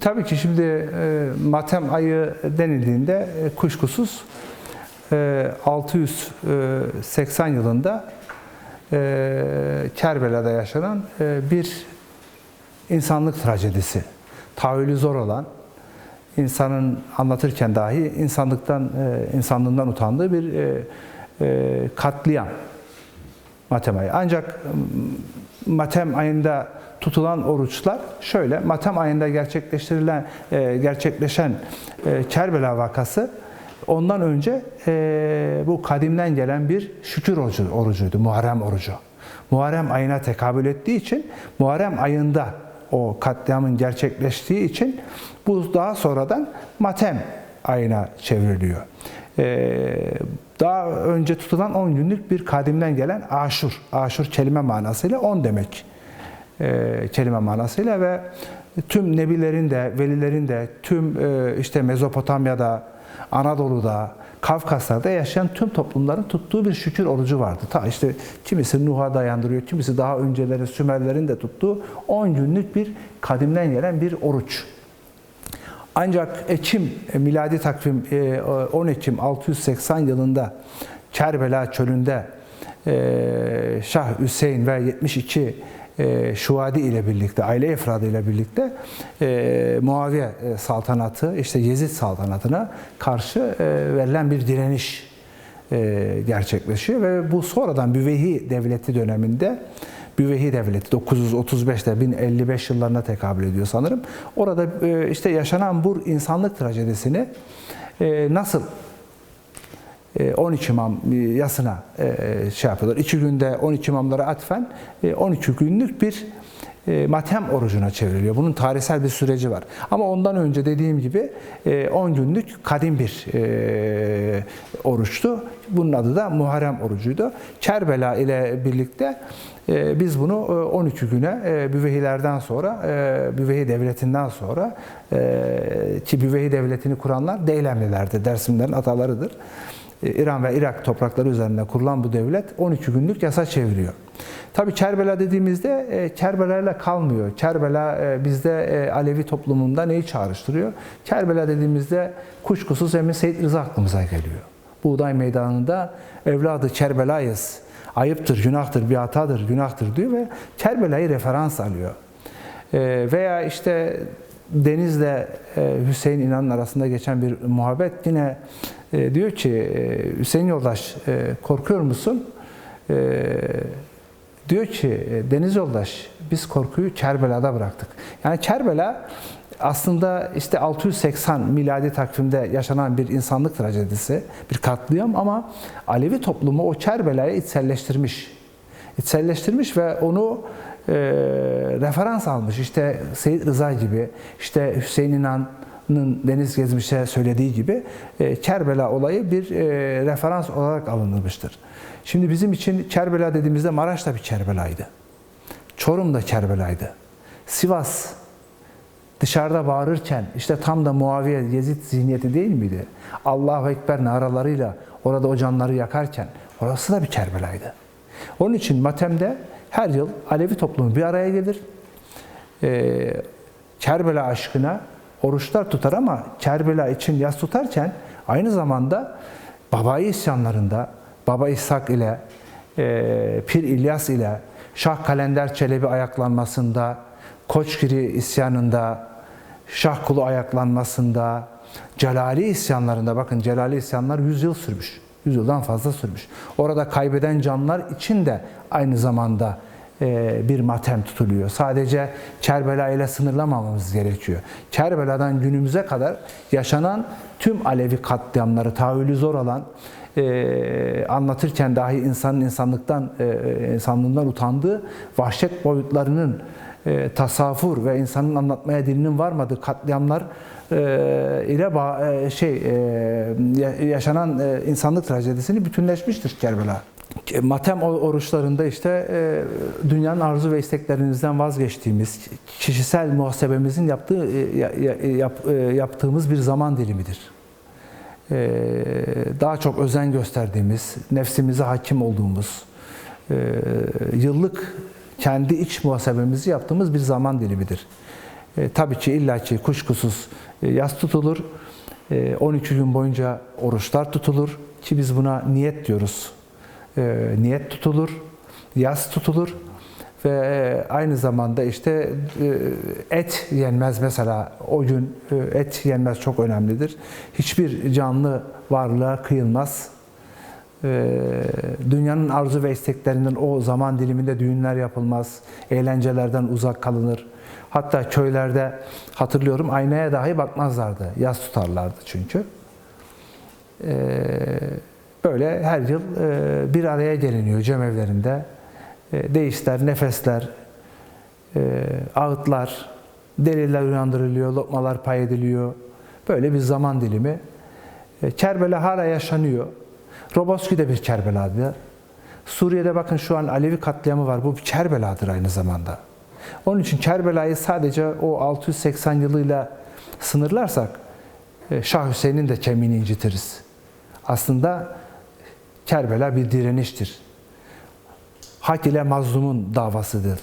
Tabii ki şimdi e, Matem ayı denildiğinde e, kuşkusuz e, 680 yılında e, Kerbela'da yaşanan e, bir insanlık trajedisi. Tahayyülü zor olan, insanın anlatırken dahi insanlıktan, e, insanlığından utandığı bir e, e, katliam. Matem. Ancak m, Matem ayında tutulan oruçlar şöyle, Matem ayında gerçekleştirilen, e, gerçekleşen e, Kerbela vakası ondan önce e, bu kadimden gelen bir şükür orucu, orucuydu, Muharrem orucu. Muharrem ayına tekabül ettiği için Muharrem ayında o katliamın gerçekleştiği için bu daha sonradan Matem ayına çevriliyor. Ee, daha önce tutulan 10 günlük bir kadimden gelen aşur. Aşur kelime manasıyla 10 demek. Ee, kelime manasıyla ve tüm nebilerin de, velilerin de, tüm e, işte Mezopotamya'da, Anadolu'da, Kafkaslar'da yaşayan tüm toplumların tuttuğu bir şükür orucu vardı. Ta işte kimisi Nuh'a dayandırıyor, kimisi daha önceleri Sümerlerin de tuttuğu 10 günlük bir kadimden gelen bir oruç. Ancak Ekim, e, miladi takvim e, 10 Ekim 680 yılında Kerbela çölünde e, Şah Hüseyin ve 72 e, Şuvadi ile birlikte, aile efradı ile birlikte e, Muaviye e, saltanatı, işte Yezid saltanatına karşı e, verilen bir direniş e, gerçekleşiyor ve bu sonradan Büvehi Devleti döneminde Büvehi Devleti 935'te 1055 yıllarına tekabül ediyor sanırım. Orada e, işte yaşanan bu insanlık trajedisini e, nasıl e, 12 imam e, yasına e, şey yapıyorlar. İki günde 12 imamlara atfen e, 12 günlük bir e, matem orucuna çevriliyor. Bunun tarihsel bir süreci var. Ama ondan önce dediğim gibi e, 10 günlük kadim bir e, oruçtu. Bunun adı da Muharrem orucuydu. Kerbela ile birlikte e, biz bunu e, 12 güne e, Büvehilerden sonra, e, Büvehi Devleti'nden sonra e, ki Büvehi Devleti'ni kuranlar Deylemlilerdi, Dersimlerin atalarıdır. E, İran ve Irak toprakları üzerinde kurulan bu devlet 12 günlük yasa çeviriyor. Tabi Kerbela dediğimizde e, Kerbela ile kalmıyor. Kerbela e, bizde e, Alevi toplumunda neyi çağrıştırıyor? Kerbela dediğimizde kuşkusuz Emin Seyyid Rıza aklımıza geliyor. Buğday meydanında evladı Kerbelayız, ayıptır, günahtır, bir hatadır, günahtır diyor ve Kerbela'yı referans alıyor. E, veya işte Deniz'le e, Hüseyin İnan'ın arasında geçen bir muhabbet yine e, diyor ki e, Hüseyin yoldaş e, korkuyor musun? E, diyor ki e, Deniz yoldaş biz korkuyu Kerbela'da bıraktık. Yani Kerbela aslında işte 680 miladi takvimde yaşanan bir insanlık trajedisi, bir katliam ama Alevi toplumu o Kerbela'yı içselleştirmiş. İçselleştirmiş ve onu e, referans almış. İşte Seyyid Rıza gibi, işte Hüseyin İnan'ın Deniz Gezmiş'e söylediği gibi e, Kerbela olayı bir e, referans olarak alınmıştır. Şimdi bizim için Kerbela dediğimizde Maraş da bir Kerbela'ydı. Çorum da Kerbela'ydı. Sivas dışarıda bağırırken işte tam da Muaviye Yezid zihniyeti değil miydi? Allahu Ekber naralarıyla orada o canları yakarken orası da bir Kerbela'ydı. Onun için Matem'de her yıl Alevi toplumu bir araya gelir. Ee, Kerbela aşkına oruçlar tutar ama Kerbela için yas tutarken aynı zamanda babayı isyanlarında Baba İshak ile e, Pir İlyas ile Şah Kalender Çelebi ayaklanmasında, Koçgiri isyanında, Şah Kulu ayaklanmasında, Celali isyanlarında bakın Celali isyanlar 100 yıl sürmüş. 100 yıldan fazla sürmüş. Orada kaybeden canlar için de aynı zamanda bir matem tutuluyor. Sadece Kerbela ile sınırlamamamız gerekiyor. Kerbela'dan günümüze kadar yaşanan tüm Alevi katliamları, tahayyülü zor olan, e, anlatırken dahi insanın insanlıktan, e, insanlığından utandığı vahşet boyutlarının e, tasavvur ve insanın anlatmaya dilinin varmadığı katliamlar e, ile e, şey e, yaşanan e, insanlık trajedisini bütünleşmiştir Kerbela. Matem oruçlarında işte e, dünyanın arzu ve isteklerinizden vazgeçtiğimiz, kişisel muhasebemizin yaptığı e, yap, e, yaptığımız bir zaman dilimidir. E, daha çok özen gösterdiğimiz, nefsimize hakim olduğumuz, e, yıllık kendi iç muhasebemizi yaptığımız bir zaman dilimidir. E, tabii ki illaki kuşkusuz e, yas tutulur. E, 12 gün boyunca oruçlar tutulur ki biz buna niyet diyoruz. E, niyet tutulur, yas tutulur ve e, aynı zamanda işte e, et yenmez mesela o gün e, et yenmez çok önemlidir. Hiçbir canlı varlığa kıyılmaz. Dünyanın arzu ve isteklerinden o zaman diliminde düğünler yapılmaz, eğlencelerden uzak kalınır. Hatta köylerde hatırlıyorum aynaya dahi bakmazlardı, yas tutarlardı çünkü. E, Böyle her yıl e, bir araya geliniyor cemevlerinde. E, Değişler, nefesler, e, ağıtlar, deliler uyandırılıyor, lokmalar pay ediliyor. Böyle bir zaman dilimi. Kerbela hala yaşanıyor. Roboski de bir Kerbela'dı. Suriye'de bakın şu an Alevi katliamı var. Bu bir Kerbela'dır aynı zamanda. Onun için Kerbela'yı sadece o 680 yılıyla sınırlarsak Şah Hüseyin'in de kemiğini incitiriz. Aslında Kerbela bir direniştir. Hak ile mazlumun davasıdır.